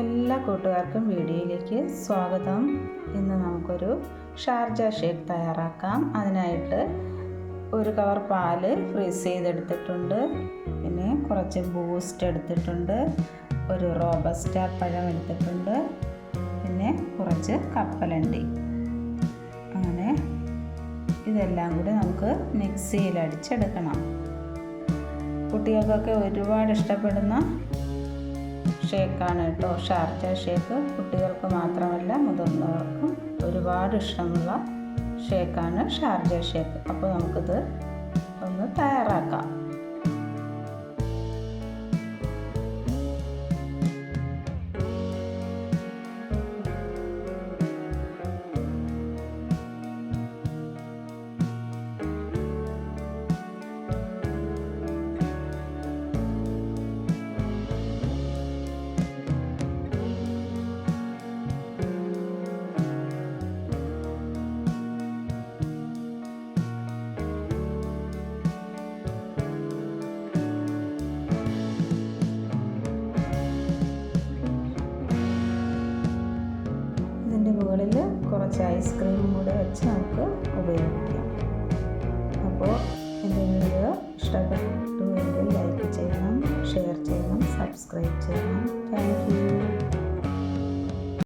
എല്ലാ കൂട്ടുകാർക്കും വീഡിയോയിലേക്ക് സ്വാഗതം. ഇന്ന് നമുക്കൊരു ഷാർജ ഷേക്ക് തയ്യാറാക്കാം. അതിനായിട്ട് ഒരു കവർ പാൽ ഫ്രീസ് ചെയ്തെടുത്തിട്ടുണ്ട്. പിന്നെ കുറച്ച് ബൂസ്റ്റ് എടുത്തിട്ടുണ്ട്. ഒരു റോബസ്റ്റ പഴം എടുത്തിട്ടുണ്ട്. പിന്നെ കുറച്ച് കപ്പലണ്ടി. അങ്ങനെ ഇതെല്ലാം കൂടി നമുക്ക് മിക്സിയിൽ അടിച്ചെടുക്കണം. കുട്ടികൾക്കൊക്കെ ഒരുപാട് ഇഷ്ടപ്പെടുന്ന ഷേക്കാണ് കേട്ടോ. Sharjah shake. കുട്ടികൾക്ക് മാത്രമല്ല മുതിർന്നവർക്കും ഒരുപാട് ഇഷ്ടമുള്ള ഷേക്കാണ് ഷാർജ ഷേക്ക്. അപ്പോൾ നമുക്കിത് ഒന്ന് തയ്യാറാക്കാം. ഇതിന്റെ മുകളിൽ കുറച്ച് ഐസ്ക്രീമും കൂടെ വെച്ച് നമുക്ക് ഉപയോഗിക്കാം. അപ്പോൾ എന്റെ വീഡിയോ ഇഷ്ടപ്പെട്ടുവെങ്കിൽ